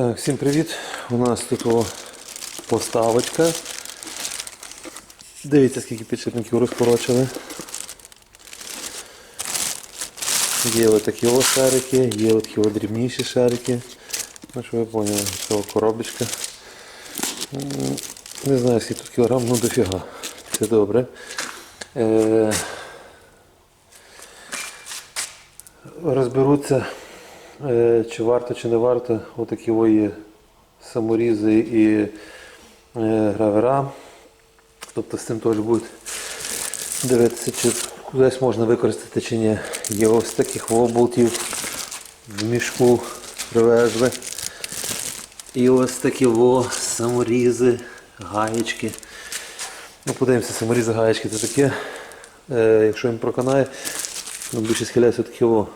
Так, всім привіт. У нас тут поставочка. Дивіться, скільки підшипників розкорочили. Є отакі о шарики, є такі дрібніші шарики. Ну, що ви поняли, це коробочка. Не знаю, скільки тут кілограм, ну дофіга. Це добре. Е, розберуться, чи варто, чи не варто отакі ої саморізи і е, гравера. Тобто з цим теж будуть дивитися, чи кудись можна використати чи ні. Є ось таких болтів в мішку привезли. І ось такі во саморізи, гаєчки. Ну, подивимося, саморізи, гаєчки це таке. Е, якщо їм проканає, ну, більше схиляюся такі во.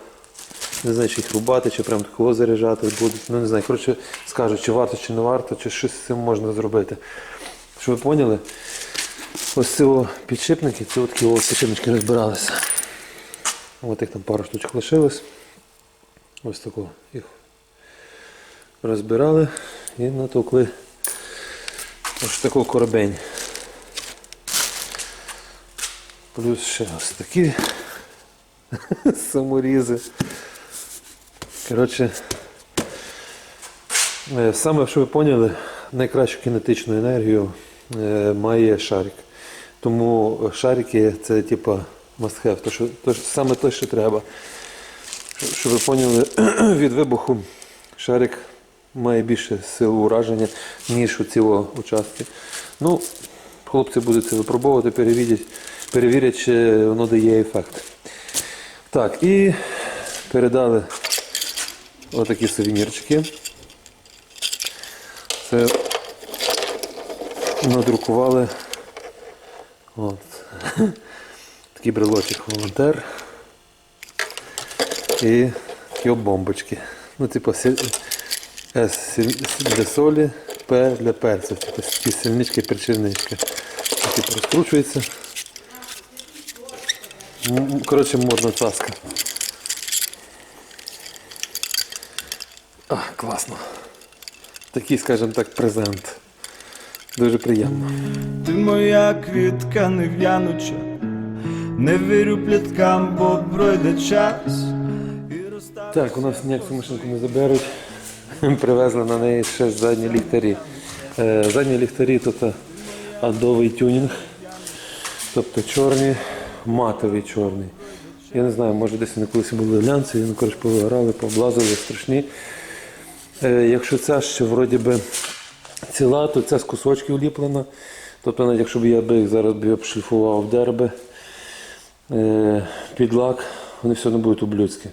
Не знаю, чи їх рубати, чи прям такого заряджати будуть. Ну не знаю. Коротше, скажуть, чи варто, чи не варто, чи щось з цим можна зробити. Щоб ви поняли, ось ці підшипники, це такі підшипнички розбиралися. Ось їх там пару штучок лишилось. Ось такого їх розбирали і натовкли ось таку коробень. Плюс ще ось такі саморізи. Коротше, е, саме, що ви поняли, найкращу кінетичну енергію е, має шарик. Тому шарики це типа must have, то, що, то, саме те, що треба. Щоб ви поняли, від вибуху шарик має більше силу ураження, ніж у цього участки. Ну, хлопці будуть це випробовувати, перевірять, перевірять, чи воно дає ефект. Так, і передали отакі сувенірчики. Це надрукували от, такий брелочок волонтер і такі бомбочки. Ну, типу, С для солі, П для перцю. Типу, такі сільнички, перчинички. Розкручується. М, м, Коротше, модна цаска. Класно. Такий, скажімо так, презент. Дуже приємно. Ти моя квітка нев'януча, не вірю пліткам, бо пройде час. Так, у нас ніяк цю машинку не заберуть. Привезли на неї ще задні ліхтарі. Е, Задні ліхтарі тут е, адовий тюнінг. Тобто чорні, матовий чорний. Я не знаю, може десь вони колись були глянцеві, ну коротше повиграли, поблазили, страшні. Е, Якщо ця ще вроді би ціла, то ця з кусочків ліплена. Тобто, навіть якщо б я їх зараз би обшліфував дерби е, під лак, вони все одно будуть ублюдські. Е,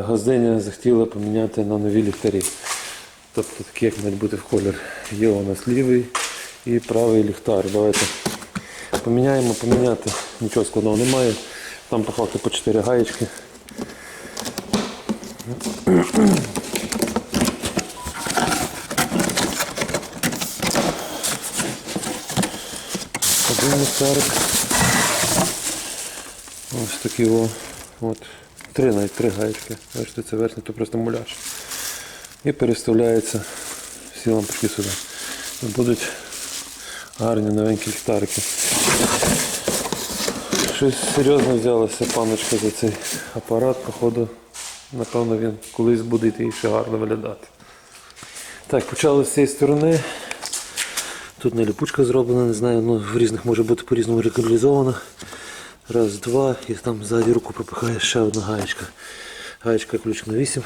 Газдиня захотіла поміняти на нові ліхтарі. Тобто такі, як мають бути в колір. Є у нас лівий і правий ліхтар. Давайте поміняємо, поміняти. Нічого складного немає. Там по факту по 4 гаєчки. Ліхтарик. Ось такі о. От. Три навіть три гаєчки. Бачите, це верхній, то просто муляж. І переставляються всі лампочки сюди. І Будуть гарні новенькі ліхтарики. Щось серйозно взялася паночка за цей апарат, походу. Напевно, він колись буде йти ще гарно виглядати. Так, почали з цієї сторони. Тут не ліпучка зроблена, не знаю, ну в різних може бути по-різному рекалізована. Раз, два, і там ззаді руку пропихає ще одна гаєчка. Гаєчка ключ на 8.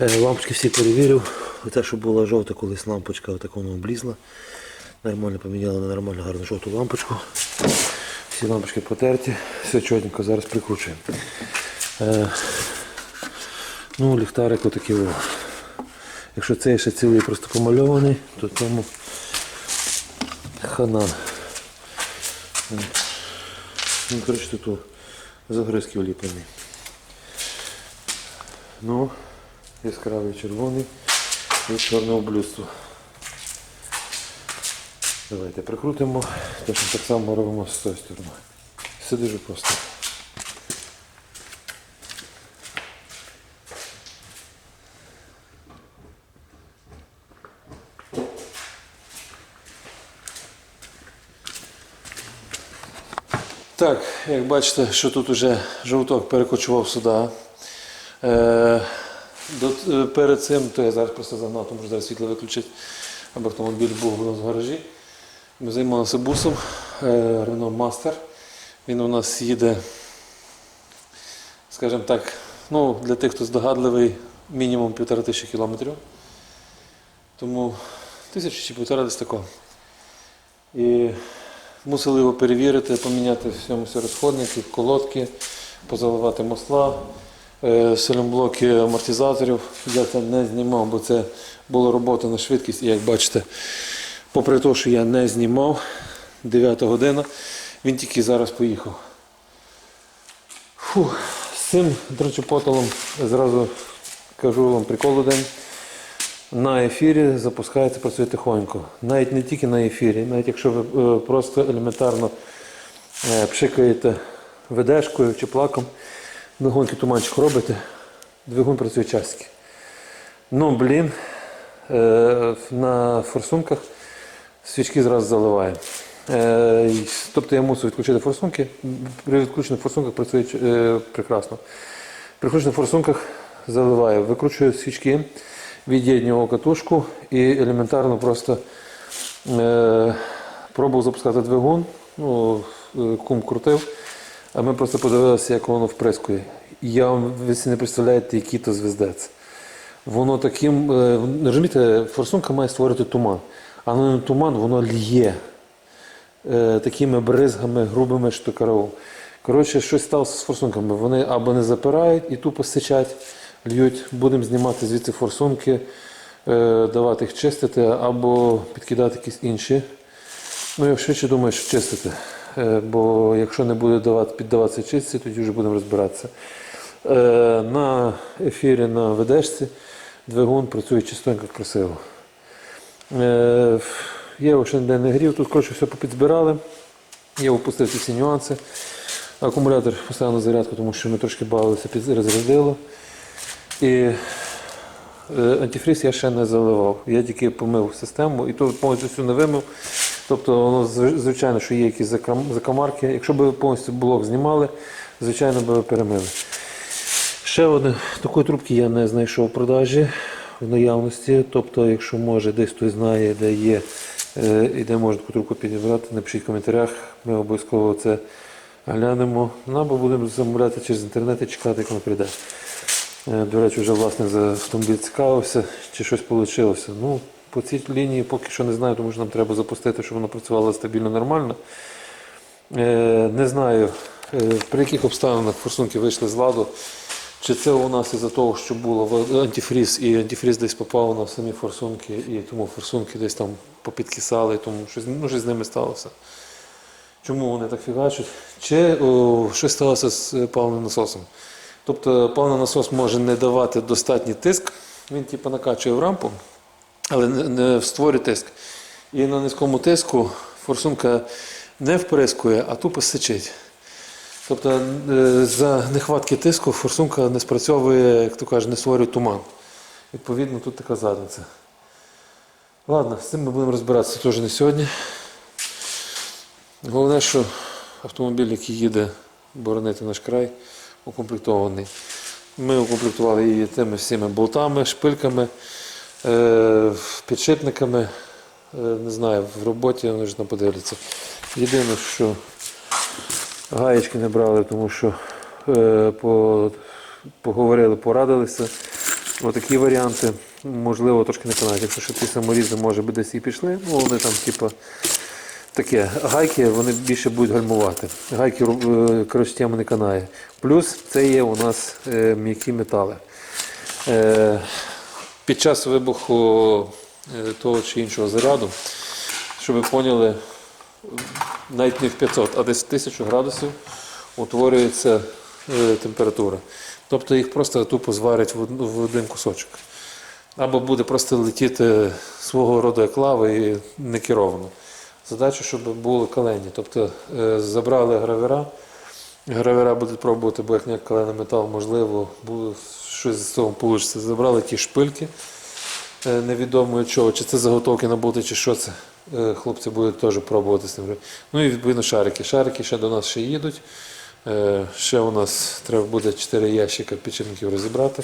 Е, Лампочки всі перевірив. Оце, що була жовта колись лампочка, отакому облізла. Нормально поміняли на нормально гарну жовту лампочку. Всі лампочки потерті, все чотенько, зараз прикручуємо. Е, ну, ліхтарик отакий. Якщо цей ще цілий просто помальований, то тому хана. Ну, коротше, тут загризки вліпані. Ну, яскравий червоний і чорне блюсту. Давайте прикрутимо. Точно так само робимо з тої сторони. Все дуже просто. Так, як бачите, що тут уже жовток перекочував сюди. Е, до, е, перед цим, то я зараз просто загнав, тому що зараз світло виключить, аби автомобіль був у нас в гаражі. Ми займалися бусом е, Renault Master. Він у нас їде, скажімо так, ну, для тих, хто здогадливий, мінімум півтора тисячі кілометрів. Тому тисячі чи півтора десь такого. Мусили його перевірити, поміняти всьому всі розходники, колодки, позаливати масла, е, силімблоки амортизаторів. Я це не знімав, бо це була робота на швидкість. І як бачите, попри те, що я не знімав, 9 година, він тільки зараз поїхав. Фу, з цим дрочопотолом зразу кажу вам прикол один. На ефірі запускається, працює тихонько. Навіть не тільки на ефірі, навіть якщо ви е, просто елементарно е, пшикаєте ведешкою чи плаком, легонький туманчик робите, двигун працює часики. Ну, блін, е, на форсунках свічки зразу заливає. Тобто я мусив відключити форсунки. При відключених форсунках працює прекрасно. При включених форсунках заливаю, викручую свічки, від'єднював катушку і елементарно просто е, пробував запускати двигун. Ну, е, кум крутив, а ми просто подивилися, як воно вприскує. Я вам ви не представляєте, який то звездець. Воно таким, е, розумієте, форсунка має створити туман, а не туман, воно лє е, такими бризгами, грубими штукаровом. Коротше, щось сталося з форсунками. Вони або не запирають і тупо сичать, льють. Будемо знімати звідси форсунки, е, давати їх чистити, або підкидати якісь інші. Ну, я швидше думаю, що чистити. Е, бо якщо не буде давати, піддаватися чистці, тоді вже будемо розбиратися. Е, на ефірі на ведешці двигун працює чистенько, красиво. Я ще ніде не грів, тут коротше все попідзбирали. Я опустив ці всі нюанси. Акумулятор поставив на зарядку, тому що ми трошки бавилися, під- розрядило. І е, антифріз я ще не заливав. Я тільки помив систему і то повністю всю не вимив. Тобто воно звичайно, що є якісь закам- закамарки. Якщо б повністю блок знімали, звичайно ви перемили. Ще одне такої трубки я не знайшов в продажі в наявності. Тобто, якщо може, десь хтось знає, де є е, і де можна таку трубку підібрати, напишіть в коментарях. Ми обов'язково це глянемо. Або будемо замовляти через інтернет і чекати, як воно прийде. Е, До речі, вже власник за автомобіль цікавився, чи щось вийшло. Ну, по цій лінії поки що не знаю, тому що нам треба запустити, щоб воно працювало стабільно нормально. Е, Не знаю, е, при яких обставинах форсунки вийшли з ладу. Чи це у нас із-за того, що було антифріз, і антифріз десь попав на самі форсунки, і тому форсунки десь там попідкисали, тому щось, ну, щось з ними сталося. Чому вони так фігачать? Чи о, щось сталося з паливним насосом? Тобто паливний насос може не давати достатній тиск, він типу накачує в рампу, але не, не створює тиск. І на низькому тиску форсунка не вприскує, а тупо сичить. Тобто е, за нехватки тиску форсунка не спрацьовує, як то кажуть, не створює туман. Відповідно, тут така задниця. Ладно, з цим ми будемо розбиратися теж не сьогодні. Головне, що автомобіль, який їде боронити наш край, укомплектований. Ми укомплектували її тими всіми болтами, шпильками, е, підшипниками. Е, не знаю, в роботі вони ж там подивляться. Єдине, що гаєчки не брали, тому що е, по, поговорили, порадилися. Отакі варіанти, можливо, трошки не канають. Якщо ще ті саморізи, може би десь і пішли, ну вони там, типу, таке. Гайки вони більше будуть гальмувати. Гайки е, не канає. Плюс це є у нас е, м'які метали. Е, під час вибуху того чи іншого заряду, щоб ви поняли, навіть не в 500, а десь в 1000 градусів утворюється температура. Тобто їх просто тупо зварять в, один кусочок. Або буде просто летіти свого роду як лава і не Задача, щоб були калені. Тобто е, забрали гравера, гравера будуть пробувати, бо як не калений метал, можливо, буде щось з цього вийде. Забрали ті шпильки е, невідомо чого, чи це заготовки на боти, чи що це. Е, Хлопці будуть теж пробувати з ним. Ну і відповідно шарики. Шарики ще до нас ще їдуть. Ще у нас треба буде 4 ящика печерників розібрати.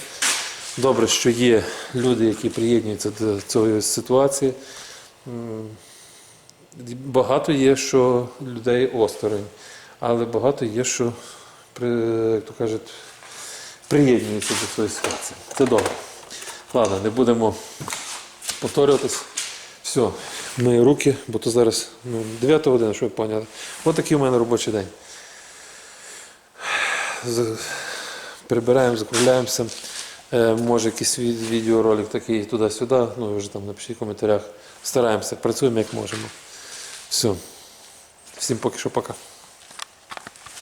Добре, що є люди, які приєднуються до цієї ситуації. Багато є, що людей осторонь, але багато є, що, як то кажуть, приєднуються до цієї ситуації. Це добре. Ладно, не будемо повторюватись. Все, мої руки, бо то зараз ну, 9 година, що ви поняли. Ось такий у мене робочий день. Прибираємо, закругляємося. Е, може якийсь ві- відеоролик такий туди-сюди. Ну, ви вже там напишіть в коментарях. Стараємося, працюємо як можемо. Все. Всім поки що пока.